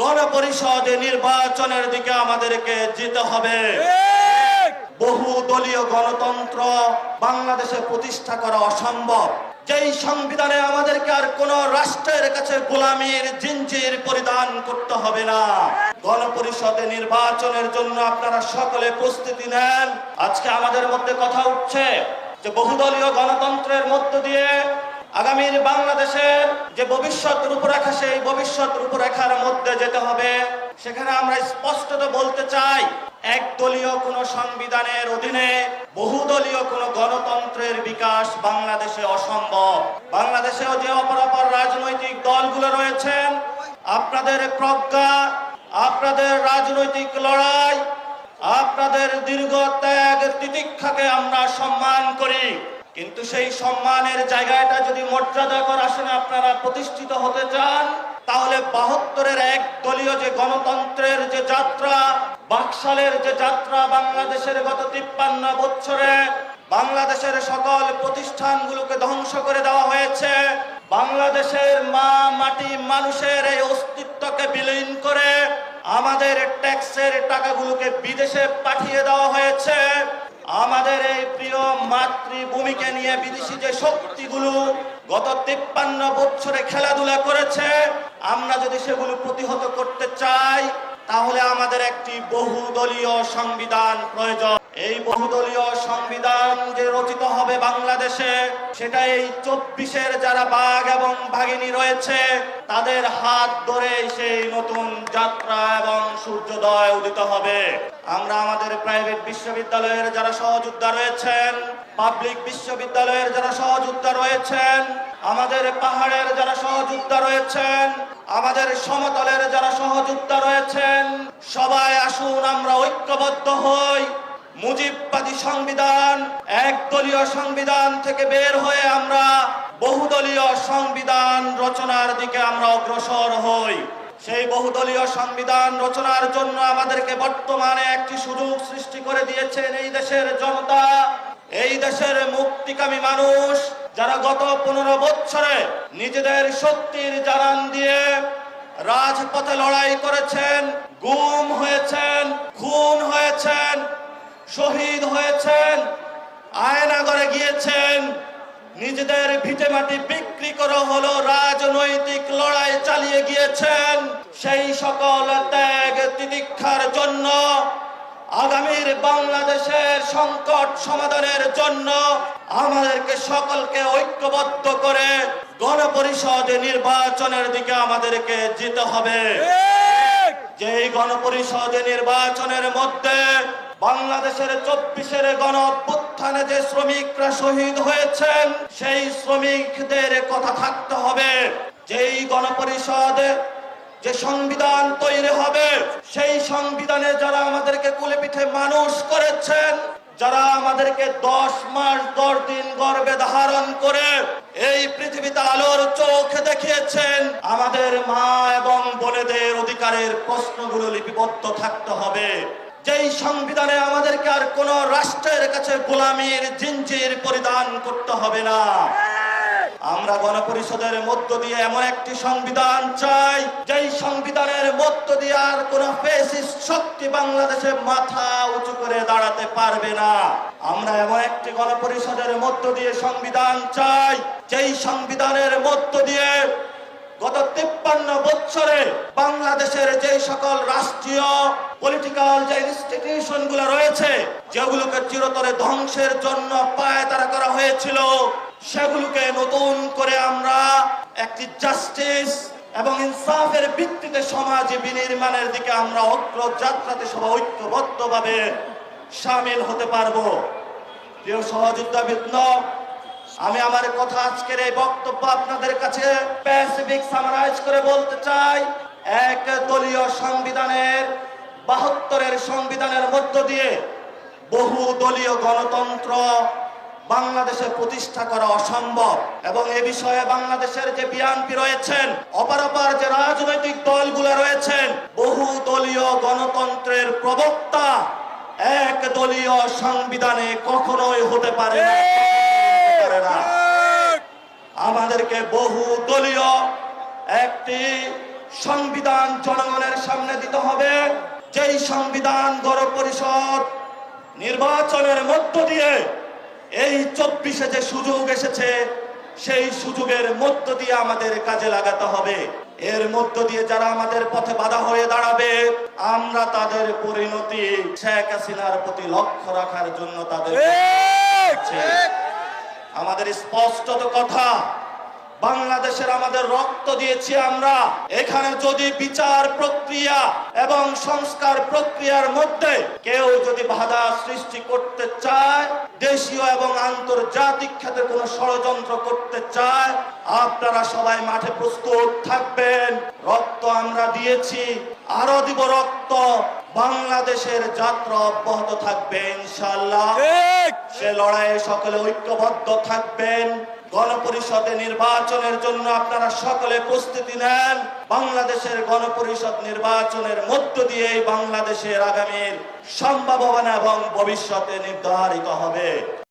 গণপরিষদ নির্বাচনের দিকে আমাদেরকে যেতে হবে। বহু দলীয় গণতন্ত্র বাংলাদেশে প্রতিষ্ঠা করা অসম্ভব। যেই সংবিধানে আমাদেরকে আর কোন রাষ্ট্রের কাছে গোলামীর জিঞ্জির পরিধান করতে হবে না। গণপরিষদে নির্বাচনের জন্য আপনারা সকলে প্রস্তুতি নেন। আজকে আমাদের মধ্যে কথা উঠছে যে বহুদলীয় গণতন্ত্রের মধ্য দিয়ে আগামীর বাংলাদেশের যে ভবিষ্যৎ রূপরেখা, সেই ভবিষ্যৎ রূপরেখার মধ্যে যেতে হবে। সেখানে আমরা স্পষ্টত বলতে চাই, একদলীয় কোন সংবিধানের অধীনে বহুদলীয় কোন গণতন্ত্রের বিকাশ বাংলাদেশে অসম্ভব। বাংলাদেশেও যে অপরাপর রাজনৈতিক দলগুলো রয়েছেন, আপনাদের প্রজ্ঞা, আপনাদের রাজনৈতিক লড়াই, আপনাদের দীর্ঘ ত্যাগ তিতিক্ষাকে আমরা সম্মান করি। কিন্তু সেই সম্মানের জায়গাটা যদি মর্যাদাকর আসনে আপনারা প্রতিষ্ঠিত হতে চান, তাহলে বাহাত্তরের এক দলীয় যে গণতন্ত্রের যে যাত্রা, বাকশালের যে যাত্রা বাংলাদেশের গত তিপ্পান্ন বছরে বাংলাদেশের সকল প্রতিষ্ঠানগুলোকে ধ্বংস করে দেওয়া হয়েছে, বাংলাদেশের মা মাটি মানুষের এই অস্তিত্বকে বিলীন করে আমাদের ট্যাক্সের টাকাগুলোকে বিদেশে পাঠিয়ে দেওয়া হয়েছে। মাতৃভূমিকে নিয়ে বিদেশি যে শক্তিগুলো গত তিপ্পান্ন বছরে খেলাধুলা করেছে, আমরা যদি সেগুলো প্রতিহত করতে চাই, তাহলে আমাদের একটি বহুদলীয় সংবিধান প্রয়োজন। এই বহুদলীয় সংবিধান যে রচিত হবে বাংলাদেশে, সেটা এই চব্বিশের যারা বাঘ এবং ভাগিনী রয়েছে, তাদের হাত ধরে সেই নতুন যাত্রা এবং সূর্যোদয় উদিত হবে। আমরা আমাদের প্রাইভেট বিশ্ববিদ্যালয়ের যারা সহযোদ্ধা রয়েছেন পাবলিক বিশ্ববিদ্যালয়ের যারা সহযোদ্ধা রয়েছেন, আমাদের পাহাড়ের যারা সহযোদ্ধা রয়েছেন, আমাদের সমতলের যারা সহযোদ্ধা রয়েছেন, সবাই আসুন, আমরা ঐক্যবদ্ধ হই। মুজিববাদী সংবিধান, একদলীয় সংবিধান থেকে বের হয়ে আমরা বহুদলীয় সংবিধান রচনার দিকে আমরা অগ্রসর হই। সেই বহুদলীয় সংবিধান রচনার জন্য আমাদেরকে বর্তমানে একটি সুযোগ সৃষ্টি করে দিয়েছেন এই দেশের জনতা। এই দেশের মুক্তিকামী মানুষ যারা গত পনেরো বছরে নিজেদের শক্তির জানান দিয়ে রাজপথে লড়াই করেছেন, গুম হয়েছেন, খুন হয়েছেন, শহীদ হয়েছেন, আয়নাগরে গিয়েছেন, নিজেদের ভিটে মাটি বিক্রি করে হলো রাজনৈতিক লড়াই চালিয়ে গিয়েছেন। সেই সকল ত্যাগ তিতিক্ষার জন্য আগামীর বাংলাদেশের সংকট সমাধানের জন্য আমাদেরকে সকলকে ঐক্যবদ্ধ করে গণপরিষদ নির্বাচনের দিকে আমাদেরকে যেতে হবে। যে এই গণপরিষদ নির্বাচনের মধ্যে বাংলাদেশের চব্বিশের গণ অভ্যুত্থানে যে শ্রমিকরা শহীদ হয়েছেন সেই শ্রমিকদের কথা থাকতে হবে। যেই গণপরিষদ যে সংবিধান তৈরি হবে সেই সংবিধানে যারা আমাদেরকে কুলে পিঠে মানুষ করেছেন, যারা আমাদেরকে দশ মাস দশ দিন গর্বে ধারণ করে এই পৃথিবীতে আলোর চোখ দেখিয়েছেন, আমাদের মা এবং বোনেদের অধিকারের প্রশ্নগুলো লিপিবদ্ধ থাকতে হবে। যেই সংবিধানে আমাদেরকে আর কোন রাষ্ট্রের কাছে গোলামীর জিঞ্জির পরিধান করতে হবে না। আমরা গণপরিষদের মধ্য দিয়ে এমন একটি সংবিধান চাই, যেই সংবিধানের মধ্য দিয়ে আর কোন শক্তি বাংলাদেশে মাথা উঁচু করে দাঁড়াতে পারবে না। আমরা এমন একটি গণপরিষদের মধ্য দিয়ে সংবিধান চাই, যেই সংবিধানের মধ্য দিয়ে গত তিপ্পান্ন বছরে বাংলাদেশের যে সকল রাষ্ট্রীয় পলিটিক্যাল যে ইনস্টিটিউশন রয়েছে, যেগুলোকে চিরতরে ধ্বংসের জন্য পায় তারা করা হয়েছিল সেগুলোকে নতুন করে আমরা একটি জাস্টিস এবং ইনসাফের ভিত্তিতে সমাজ বিনির্মাণের দিকে আমরা অগ্রযাত্রাতে সবাই ঐক্যবদ্ধভাবে সামিল হতে পারব। প্রিয় সহযোদ্ধা বিঘ্ন আমি আমার কথা আজকের এই বক্তব্য আপনাদের কাছে প্যাসিফিক সামারাইজ করে বলতে চাই। এক দলীয় সংবিধানের বাহাত্তরের সংবিধানের মধ্য দিয়ে বহু দলীয় গণতন্ত্র বাংলাদেশে প্রতিষ্ঠা করা অসম্ভব। এবং এ বিষয়ে বাংলাদেশের যে বিএনপি রয়েছেন অপরাপার যে রাজনৈতিক দলগুলো রয়েছেন বহু দলীয় গণতন্ত্রের প্রবক্তা এক দলীয় সংবিধানে কখনোই হতে পারে না। আমাদেরকে বহু দলীয় একটি সংবিধান জনগণের সামনে দিতে হবে। যেই সংবিধান গণপরিষদ নির্বাচনের মধ্য দিয়ে এই চব্বিশে যে সুযোগ এসেছে সেই সুযোগের মধ্য দিয়ে আমাদের কাজে লাগাতে হবে। এর মধ্য দিয়ে যারা আমাদের পথে বাধা হয়ে দাঁড়াবে আমরা তাদের পরিণতি শেখ হাসিনার প্রতি লক্ষ্য রাখার জন্য তাদের আমাদের স্পষ্টত কথা বাংলাদেশের আমাদের রক্ত দিয়েছি আমরা। এখানে যদি বিচার প্রক্রিয়া এবং সংস্কার প্রক্রিয়ার মধ্যে কেউ যদি বাধা সৃষ্টি করতে চায় দেশীয় এবং আন্তর্জাতিক ক্ষেত্রে কোনো ষড়যন্ত্র করতে চায় আপনারা সবাই মাঠে প্রস্তুত থাকবেন। রক্ত আমরা দিয়েছি আরও দিব রক্ত। বাংলাদেশের যাত্রা অব্যাহত থাকবে ইনশাল্লাহ সে লড়াইয়ে সকলে ঐক্যবদ্ধ থাকবেন। গণপরিষদে নির্বাচনের জন্য আপনারা সকলে প্রস্তুতি নেন। বাংলাদেশের গণপরিষদ নির্বাচনের মধ্য দিয়ে বাংলাদেশের আগামীর সম্ভাবনা এবং ভবিষ্যতে নির্ধারিত হবে।